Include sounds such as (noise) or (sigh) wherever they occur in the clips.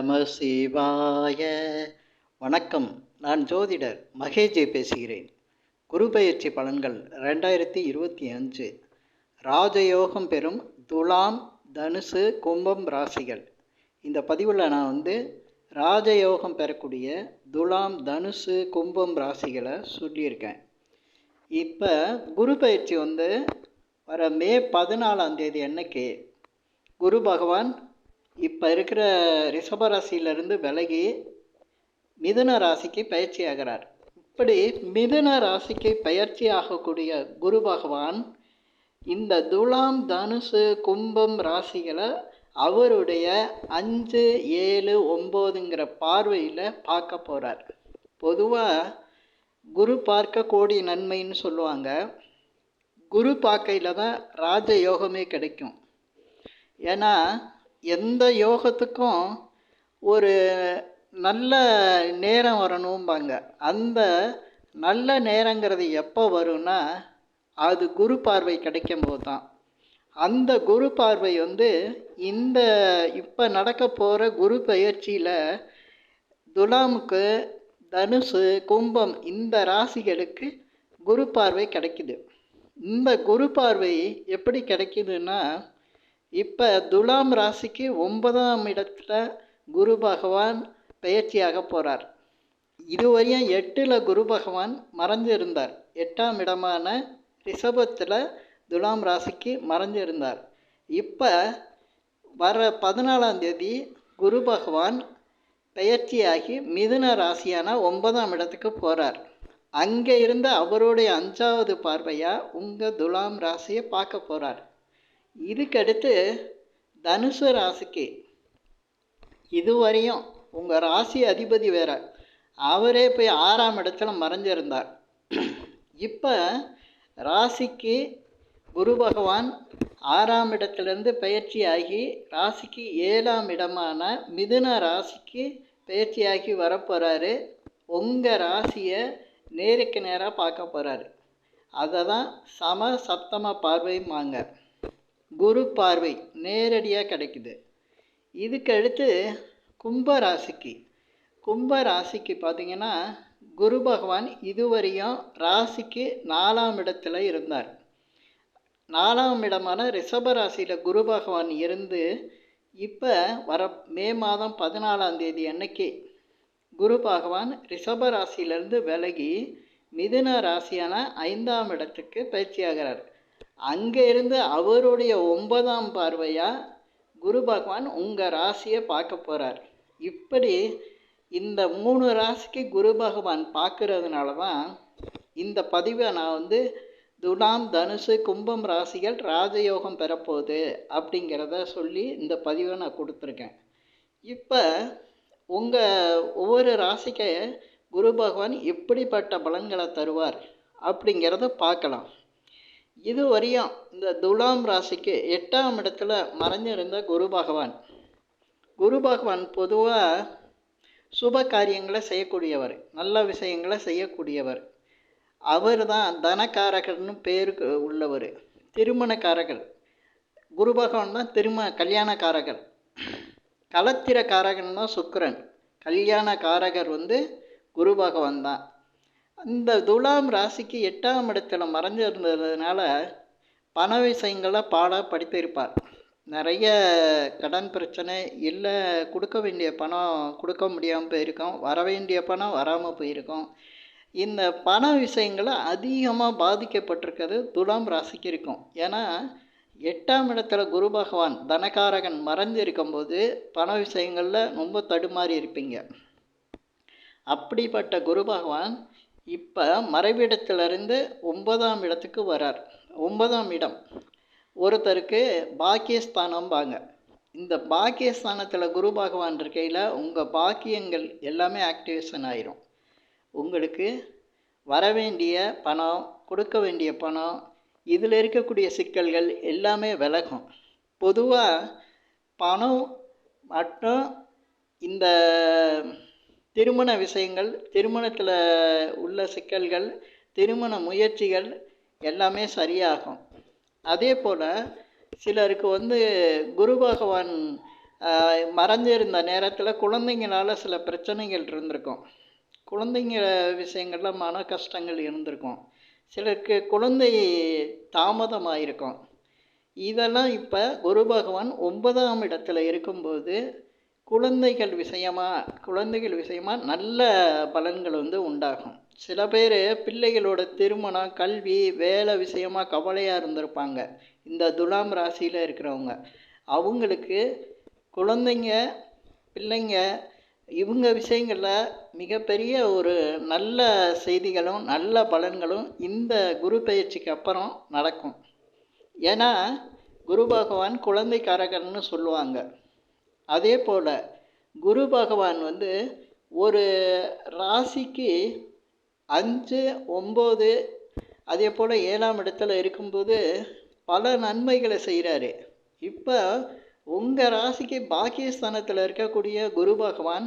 நம சிவாய வணக்கம். நான் ஜோதிடர் மகேஜே பேசுகிறேன். குரு பயிற்சி பலன்கள் ரெண்டாயிரத்தி இருபத்தி அஞ்சு. ராஜயோகம் பெறும் துலாம் தனுசு கும்பம் ராசிகள். இந்த பதிவில் நான் வந்து ராஜயோகம் பெறக்கூடிய துலாம் தனுசு கும்பம் ராசிகளை சொல்லியிருக்கேன். இப்போ குரு பயிற்சி வந்து வர மே பதினாலாம் தேதி அன்னைக்கு குரு பகவான் இப்போ இருக்கிற ரிஷப ராசியிலிருந்து விலகி மிதுன ராசிக்கு பயிற்சி ஆகிறார் இப்படி மிதுன ராசிக்கு பயிற்சி ஆகக்கூடிய குரு பகவான் இந்த துலாம் தனுசு கும்பம் ராசிகளை அவருடைய அஞ்சு ஏழு ஒம்போதுங்கிற பார்வையில் பார்க்க போகிறார் பொதுவாக குரு பார்க்க கோடி நன்மைன்னு சொல்லுவாங்க. குரு பார்க்கையில் தான் ராஜ யோகமே கிடைக்கும். ஏன்னா எந்த யோகத்துக்கும் ஒரு நல்ல நேரம் வரணும்பாங்க. அந்த நல்ல நேரங்கிறது எப்போ வரும்னா அது குரு பார்வை கிடைக்கும் போது தான் அந்த குரு பார்வை வந்து இந்த இப்போ நடக்க போகிற குரு பயிற்சியில் துலாமுக்கு தனுசு கும்பம் இந்த ராசிகளுக்கு குரு பார்வை கிடைக்குது. இந்த குரு பார்வை எப்படி கிடைக்குதுன்னா இப்போ துலாம் ராசிக்கு ஒன்பதாம் இடத்துல குரு பகவான் பயிற்சியாக போகிறார் இதுவரையும் எட்டில் குரு பகவான் மறைஞ்சிருந்தார் எட்டாம் இடமான ரிஷபத்தில் துலாம் ராசிக்கு மறைஞ்சிருந்தார் இப்போ வர பதினாலாம் தேதி குரு பகவான் பெயர்ச்சியாகி மிதுன ராசியான ஒன்பதாம் இடத்துக்கு போகிறார் அங்கே இருந்த அவருடைய அஞ்சாவது பார்வையாக உங்கள் துலாம் ராசியை பார்க்க போகிறார் இதுக்கடுத்து தனுசு ராசிக்கு. இதுவரையும் உங்கள் ராசி அதிபதி வேற. அவரே போய் ஆறாம் இடத்துல மறைஞ்சிருந்தார். இப்போ ராசிக்கு குரு பகவான் ஆறாம் இடத்துலேருந்து பயிற்சியாகி ராசிக்கு ஏழாம் இடமான மிதுன ராசிக்கு பயிற்சியாகி வரப்போகிறாரு உங்கள் ராசியை நேருக்கு நேராக பார்க்க போகிறாரு அதை தான் சம சப்தம பார்வையுமாங்க. குரு பார்வை நேரடியாக கிடைக்குது. இதுக்கடுத்து கும்பராசிக்கு கும்ப ராசிக்கு. கும்ப ராசிக்கு பார்த்திங்கன்னா குரு பகவான் இதுவரையும் ராசிக்கு நாலாம் இடத்துல இருந்தார். நாலாம் இடமான ரிஷப ராசியில் குரு பகவான் இருந்து இப்போ வர மே மாதம் பதினாலாம் தேதி அன்னைக்கு குரு பகவான் ரிஷப ராசியிலேருந்து விலகி மிதுன ராசியான ஐந்தாம் இடத்துக்கு பயிற்சியாகிறார். அங்கே இருந்து அவருடைய ஒன்பதாம் பார்வையாக குரு பகவான் உங்கள் ராசியை பார்க்க போகிறார் இப்படி இந்த மூணு ராசிக்கு குரு பகவான் பார்க்கறதுனால தான் இந்த பதிவை நான் வந்து துலாம் தனுசு கும்பம் ராசிகள் ராஜயோகம் பெறப்போகுது அப்படிங்கிறத சொல்லி இந்த பதிவை நான் கொடுத்துருக்கேன். இப்போ உங்கள் ஒவ்வொரு ராசிக்கு குரு பகவான் எப்படிப்பட்ட பலன்களை தருவார் அப்படிங்கிறத பார்க்கலாம். இது வரையும் இந்த துலாம் ராசிக்கு எட்டாம் இடத்துல மறைஞ்சிருந்த குரு பகவான். குரு பகவான் பொதுவாக சுப காரியங்களை செய்யக்கூடியவர் நல்ல விஷயங்களை செய்யக்கூடியவர். அவர் தான் தனக்காரகர்னு பேருக்கு உள்ளவர் திருமணக்காரகர் குரு பகவான் தான் திருமண கல்யாணக்காரகர் களத்திரக்காரகன் தான் சுக்கரன். கல்யாணக்காரகர் வந்து குரு பகவான் தான். இந்த துலாம் ராசிக்கு எட்டாம் இடத்துல மறைஞ்சிருந்ததுனால பண விஷயங்களை பாடாக படித்திருப்பார். நிறைய கடன் பிரச்சனை இல்லை கொடுக்க வேண்டிய பணம் கொடுக்க முடியாமல் போயிருக்கோம் வர வேண்டிய பணம் வராமல் போயிருக்கோம். இந்த பண விஷயங்களை அதிகமாக பாதிக்கப்பட்டிருக்கிறது துலாம் ராசிக்கு இருக்கும். ஏன்னா எட்டாம் இடத்துல குரு பகவான் தனகாரகன் மறைஞ்சு இருக்கும்போது பண விஷயங்களில் ரொம்ப தடுமாறி இருப்பீங்க. அப்படிப்பட்ட குரு பகவான் இப்போ மறைவிடத்திலிருந்து ஒன்பதாம் இடத்துக்கு வரார். ஒன்பதாம் இடம். ஒருத்தருக்கு பாக்கியஸ்தானம்பாங்க. இந்த பாக்கியஸ்தானத்தில் குரு பகவான் இருக்கையில் உங்கள் பாக்கியங்கள் எல்லாமே ஆக்டிவேஷன் ஆயிரும். உங்களுக்கு வர வேண்டிய பணம் கொடுக்க வேண்டிய பணம் இதில் இருக்கக்கூடிய சிக்கல்கள் எல்லாமே விலகும். பொதுவாக பணம் மற்றும் இந்த திருமண விஷயங்கள் திருமணத்தில் உள்ள சிக்கல்கள் திருமண முயற்சிகள் எல்லாமே சரியாகும். அதே போல் சிலருக்கு வந்து குரு பகவான் மறைஞ்சிருந்த நேரத்தில் குழந்தைங்களால் சில பிரச்சனைகள் இருந்திருக்கும். குழந்தைங்க விஷயங்கள்ல மன கஷ்டங்கள் இருந்திருக்கும். சிலருக்கு குழந்தை தாமதமாயிருக்கும். இதெல்லாம் இப்போ குரு பகவான் ஒன்பதாம் இடத்துல இருக்கும்போது குழந்தைகள் விஷயமா குழந்தைகள் விஷயமா நல்ல பலன்கள் வந்து உண்டாகும். சில பேர் பிள்ளைகளோட திருமணம் கல்வி வேலை விஷயமாக கவலையாக இருந்திருப்பாங்க. இந்த துலாம் ராசியில் இருக்கிறவங்க. அவங்களுக்கு குழந்தைங்க பிள்ளைங்க இவங்க விஷயங்களில் மிகப்பெரிய ஒரு நல்ல செய்திகளும் நல்ல பலன்களும் இந்த குரு பயிற்சிக்கு அப்புறம் நடக்கும். ஏன்னா குரு பகவான் குழந்தைக்காரகன்னு சொல்லுவாங்க. அதே போல் குரு பகவான் வந்து ஒரு ராசிக்கு அஞ்சு ஒம்பது அதே போல் ஏழாம் இடத்துல இருக்கும்போது பல நன்மைகளை செய்கிறாரு இப்போ உங்கள் ராசிக்கு பாக்கியஸ்தானத்தில் இருக்கக்கூடிய குரு பகவான்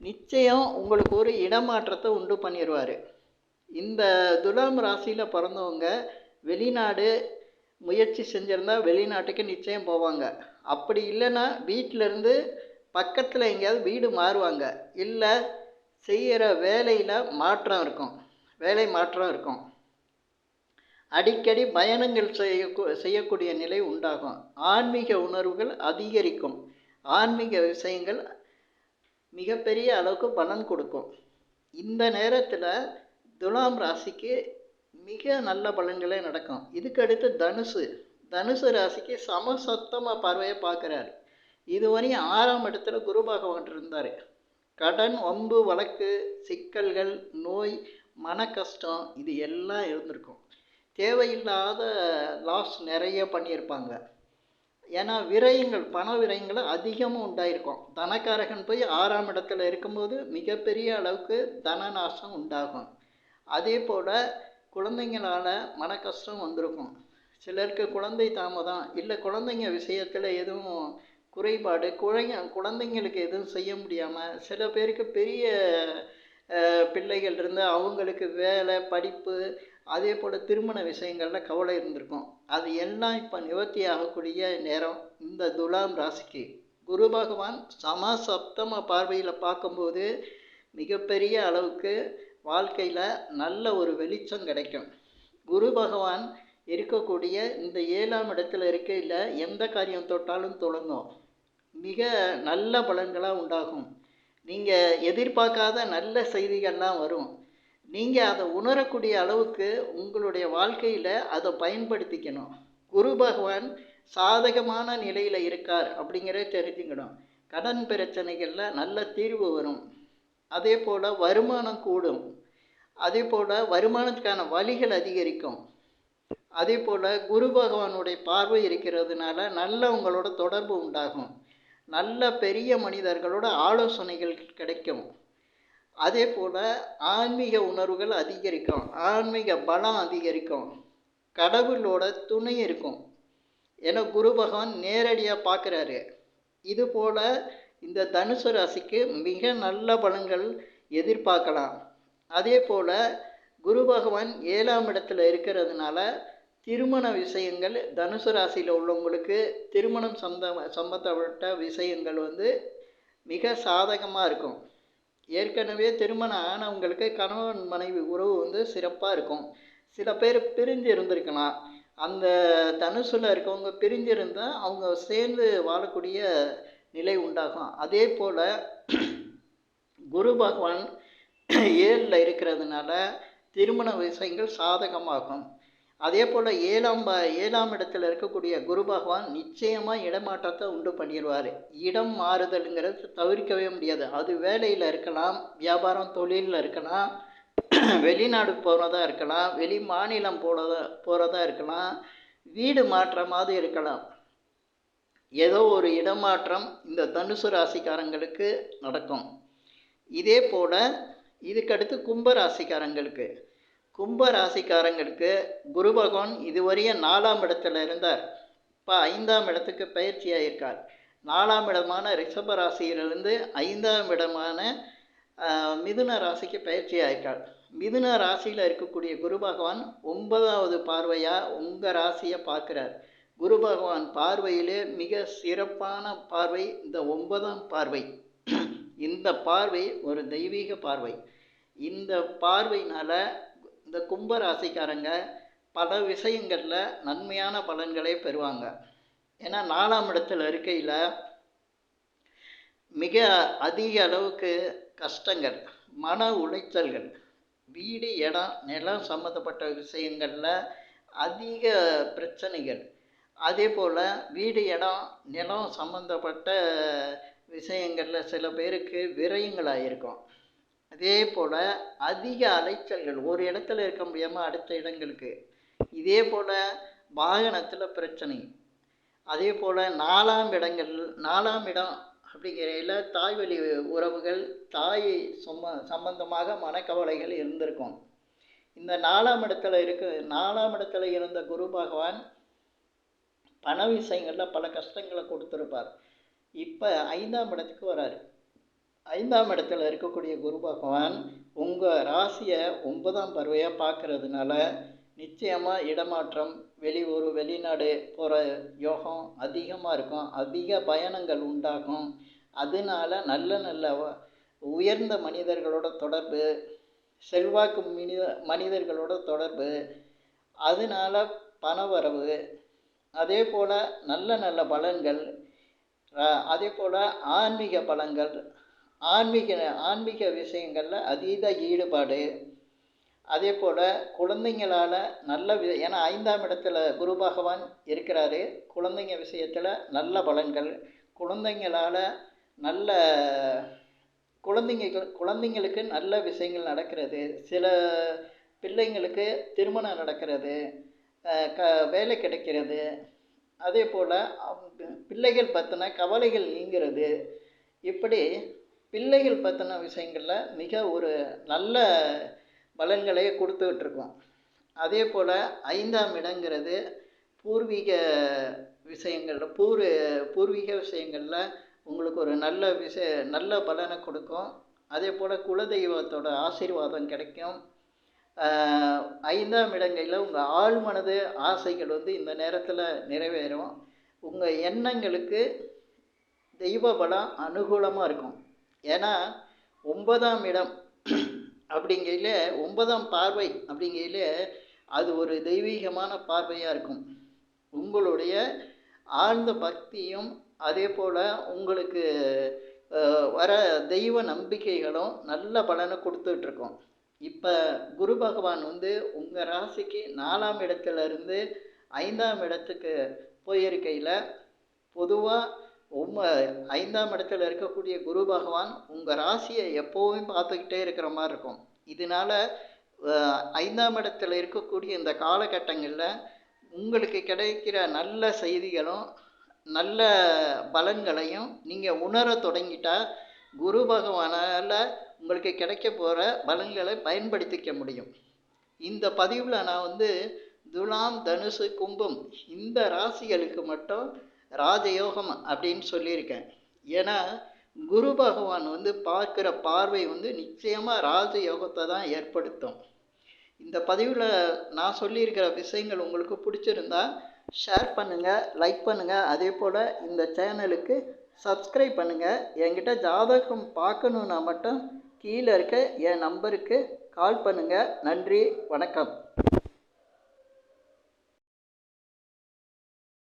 நிச்சயம் உங்களுக்கு ஒரு இடமாற்றத்தை உண்டு பண்ணிடுவார் இந்த துலாம் ராசியில் பிறந்தவங்க வெளிநாடு முயற்சி செஞ்சுருந்தா வெளிநாட்டுக்கு நிச்சயம் போவாங்க. அப்படி இல்லைன்னா வீட்டிலேருந்து பக்கத்தில் எங்கேயாவது வீடு மாறுவாங்க. இல்லை செய்கிற வேலையில் மாற்றம் இருக்கும். வேலை மாற்றம் இருக்கும். அடிக்கடி பயணங்கள் செய்ய செய்யக்கூடிய நிலை உண்டாகும். ஆன்மீக உணர்வுகள் அதிகரிக்கும். ஆன்மீக விஷயங்கள் மிகப்பெரிய அளவுக்கு பலன் கொடுக்கும். இந்த நேரத்தில் துலாம் ராசிக்கு மிக நல்ல பலன்களே நடக்கும். இதுக்கு அடுத்து தனுசு. தனுசு ராசிக்கு சமசத்தமாக பார்வையை பார்க்குறாரு. இதுவரையும் ஆறாம் இடத்துல குரு பகவான் இருந்தார். கடன் வம்பு வழக்கு சிக்கல்கள் நோய் மன கஷ்டம் இது எல்லாம் இருந்திருக்கும். தேவையில்லாத லாஸ் நிறைய பண்ணியிருப்பாங்க. ஏன்னா விரயங்கள் பண விரயங்கள் அதிகமாக உண்டாயிருக்கும். தனக்காரகன் போய் ஆறாம் இடத்துல இருக்கும்போது மிகப்பெரிய அளவுக்கு தன நாசம் உண்டாகும். அதே போல் குழந்தைங்களால் மன கஷ்டம் வந்திருக்கும். சிலருக்கு குழந்தை தாமதம் இல்லை குழந்தைங்க விஷயத்தில் எதுவும் குறைபாடு குழந்தை குழந்தைங்களுக்கு எதுவும் செய்ய முடியாமல் சில பேருக்கு பெரிய பிள்ளைகள் இருந்து அவங்களுக்கு வேலை படிப்பு அதே போல் திருமண விஷயங்களில் கவலை இருந்திருக்கும். அது எல்லாம் இப்போ நிவர்த்தி ஆகக்கூடிய நேரம் இந்த துலாம் ராசிக்கு. குரு பகவான் சமசப்தம பார்வையில் பார்க்கும்போது மிகப்பெரிய அளவுக்கு வாழ்க்கையில் நல்ல ஒரு வெளிச்சம் கிடைக்கும். குரு பகவான் இருக்கக்கூடிய இந்த ஏழாம் இடத்துல இருக்கையில் எந்த காரியம் தொட்டாலும் தொடங்கும் மிக நல்ல பலன்களாக உண்டாகும். நீங்கள் எதிர்பார்க்காத நல்ல செய்திகள்லாம் வரும். நீங்கள் அதை உணரக்கூடிய அளவுக்கு உங்களுடைய வாழ்க்கையில் அதை பயன்படுத்திக்கணும். குரு பகவான் சாதகமான நிலையில் இருக்கார் அப்படிங்கிறத தெரிஞ்சுக்கணும். கடன் பிரச்சனைகளில் நல்ல தீர்வு வரும். அதே போல் வருமானம் கூடும். அதே போல் வருமானத்துக்கான வழிகள் அதிகரிக்கும். அதே போல் குரு பகவானுடைய பார்வை இருக்கிறதுனால நல்ல உங்களோட தொடர்பு உண்டாகும். நல்ல பெரிய மனிதர்களோட ஆலோசனைகள் கிடைக்கும். அதே போல் ஆன்மீக உணர்வுகள் அதிகரிக்கும். ஆன்மீக பலம் அதிகரிக்கும். கடவுளோட துணை இருக்கும். ஏன்னா குரு பகவான் நேரடியாக பார்க்குறாரு. இது போல் இந்த தனுசு ராசிக்கு மிக நல்ல பலன்கள் எதிர்பார்க்கலாம். அதே போல் குரு பகவான் ஏழாம் இடத்துல இருக்கிறதுனால திருமண விஷயங்கள் தனுசு ராசியில் உள்ளவங்களுக்கு திருமணம் சந்த சம்பந்தப்பட்ட விஷயங்கள் வந்து மிக சாதகமாக இருக்கும். ஏற்கனவே திருமணம் ஆனவங்களுக்கு கணவன் மனைவி உறவு வந்து சிறப்பாக இருக்கும். சில பேர் பிரிஞ்சு இருந்திருக்கலாம். அந்த தனுசில் இருக்கவங்க பிரிஞ்சு இருந்தால் அவங்க சேர்ந்து வாழக்கூடிய நிலை உண்டாகும். அதே போல் குரு பகவான் ஏழில் இருக்கிறதுனால திருமண விஷயங்கள் சாதகமாகும். அதே போல் ஏழாம் ப ஏழாம் இடத்துல இருக்கக்கூடிய குரு பகவான் நிச்சயமாக இடமாற்றத்தை உண்டு பண்ணிடுவார். இடம் மாறுதலுங்கிறது தவிர்க்கவே முடியாது. அது வேலையில் இருக்கலாம் வியாபாரம் தொழிலில் இருக்கலாம் (clears throat) வெளிநாடு போகிறதா இருக்கலாம் வெளி மாநிலம் போகிறதா போகிறதா இருக்கலாம் வீடு மாற்றமாவது இருக்கலாம். ஏதோ ஒரு இடமாற்றம் இந்த தனுசு ராசிக்காரங்களுக்கு நடக்கும். இதே போல் இதுக்கடுத்து கும்ப ராசிக்காரங்களுக்கு. கும்ப ராசிக்காரங்களுக்கு குரு பகவான் இதுவரையும் நாலாம் இடத்துல இருந்தார். இப்போ ஐந்தாம் இடத்துக்கு பயிற்சியாக இருக்கார் நாலாம் இடமான ரிஷப ராசியிலிருந்து ஐந்தாம் இடமான மிதுன ராசிக்கு பயிற்சியாக இருக்கார் மிதுன ராசியில் இருக்கக்கூடிய குரு பகவான் ஒன்பதாவது பார்வையாக உங்கள் ராசியை பார்க்குறார். குரு பகவான் பார்வையிலே மிக சிறப்பான பார்வை இந்த ஒன்பதாம் பார்வை. இந்த பார்வை ஒரு தெய்வீக பார்வை. இந்த பார்வையினால் இந்த கும்ப ராசிக்காரங்க பல விஷயங்களில் நன்மையான பலன்களை பெறுவாங்க. ஏன்னா நாலாம் இடத்துல இருக்கையில் மிக அதிக அளவுக்கு கஷ்டங்கள் மன உளைச்சல்கள் வீடு இடம் நிலம் சம்மந்தப்பட்ட விஷயங்களில் அதிக பிரச்சனைகள். அதே போல் வீடு இடம் நிலம் சம்மந்தப்பட்ட விஷயங்களில் சில பேருக்கு விரயங்களாக இருக்கும் அதே போல் அதிக அலைச்சல்கள் ஒரு இடத்துல இருக்க முடியாமல் அடுத்த இடங்களுக்கு. இதே போல் வாகனத்தில் பிரச்சனை. அதே போல் நாலாம் இடங்கள் நாலாம் இடம் அப்படிங்கையில் தாய் வழி உறவுகள் தாய் சம்ம சம்பந்தமாக மனக்கவலைகள் இருந்திருக்கும். இந்த நாலாம் இடத்துல இருக்க நாலாம் இடத்துல இருந்த குரு பகவான் பண விஷயங்களில் பல கஷ்டங்களை கொடுத்துருப்பார். இப்போ ஐந்தாம் இடத்துக்கு வராரு. ஐந்தாம் இடத்துல இருக்கக்கூடிய குரு பகவான் உங்கள் ராசியை ஒன்பதாம் பருவையாக பார்க்கறதுனால நிச்சயமாக இடமாற்றம் வெளியூர் வெளிநாடு போகிற யோகம் அதிகமாக இருக்கும். அதிக பயணங்கள் உண்டாகும். அதனால நல்ல நல்ல உயர்ந்த மனிதர்களோட தொடர்பு செல்வாக்கு மனித மனிதர்களோட தொடர்பு அதனால பணவரவு அதே போல் நல்ல நல்ல பலன்கள் அதே போல் ஆன்மீக பலன்கள் ஆன்மீக ஆன்மீக விஷயங்களில் அதீத ஈடுபாடு. அதே போல் குழந்தைங்களால் நல்ல வி ஏன்னா ஐந்தாம் இடத்துல குரு பகவான் இருக்கிறாரு. குழந்தைங்க விஷயத்தில் நல்ல பலன்கள். குழந்தைங்களால் நல்ல குழந்தைங்க குழந்தைங்களுக்கு நல்ல விஷயங்கள் நடக்கிறது. சில பிள்ளைங்களுக்கு திருமணம் நடக்கிறது. க வேலை கிடைக்கிறது. அதே போல் பிள்ளைகள் பற்றின கவலைகள் நீங்கிறது. இப்படி பிள்ளைகள் பற்றின விஷயங்களில் மிக ஒரு நல்ல பலன்களை கொடுத்துக்கிட்டுருக்கோம். அதே போல் ஐந்தாம் இடங்கிறது பூர்வீக விஷயங்கள் பூர்வ பூர்வீக விஷயங்களில் உங்களுக்கு ஒரு நல்ல விஷய நல்ல பலனை கொடுக்கும். அதே போல் குலதெய்வத்தோட ஆசீர்வாதம் கிடைக்கும். ஐந்தாம் இடங்களில் உங்கள் ஆழ்மனது ஆசைகள் வந்து இந்த நேரத்தில் நிறைவேறும். உங்கள் எண்ணங்களுக்கு தெய்வ பலம் அனுகூலமாக இருக்கும். ஏன்னா ஒன்பதாம் இடம் அப்படிங்கையில் ஒன்பதாம் பார்வை அப்படிங்கையில் அது ஒரு தெய்வீகமான பார்வையாக இருக்கும். உங்களுடைய ஆழ்ந்த பக்தியும் அதே போல் உங்களுக்கு வர தெய்வ நம்பிக்கைகளும் நல்ல பலனை கொடுத்துட்ருக்கோம். இப்போ குரு பகவான் வந்து உங்கள் ராசிக்கு நாலாம் இடத்துலேருந்து ஐந்தாம் இடத்துக்கு போயிருக்கையில் பொதுவாக உம்ம ஐந்தாம் இடத்துல இருக்கக்கூடிய குரு பகவான் உங்கள் ராசியை எப்போவும் பார்த்துக்கிட்டே இருக்கிற மாதிரி இருக்கும். இதனால ஐந்தாம் இடத்துல இருக்கக்கூடிய இந்த காலகட்டங்களில் உங்களுக்கு கிடைக்கிற நல்ல செய்திகளும் நல்ல பலன்களையும் நீங்கள் உணர தொடங்கிட்டா குரு பகவானால் உங்களுக்கு கிடைக்க போகிற பலன்களை பயன்படுத்திக்க முடியும். இந்த பதிவில் நான் வந்து துலாம் தனுசு கும்பம் இந்த ராசிகளுக்கு மட்டும் ராஜயோகம் அப்படின்னு சொல்லியிருக்கேன். ஏன்னா குரு பகவான் வந்து பார்க்குற பார்வை வந்து நிச்சயமாக ராஜயோகத்தை தான் ஏற்படுத்தும். இந்த பதிவில் நான் சொல்லியிருக்கிற விஷயங்கள் உங்களுக்கு பிடிச்சிருந்தா ஷேர் பண்ணுங்கள் லைக் பண்ணுங்கள் அதே போல் இந்த சேனலுக்கு சப்ஸ்கிரைப் பண்ணுங்கள் என்கிட்ட ஜாதகம் பார்க்கணுன்னா மட்டும் கீழே இருக்க என் நம்பருக்கு கால் பண்ணுங்கள் நன்றி வணக்கம்.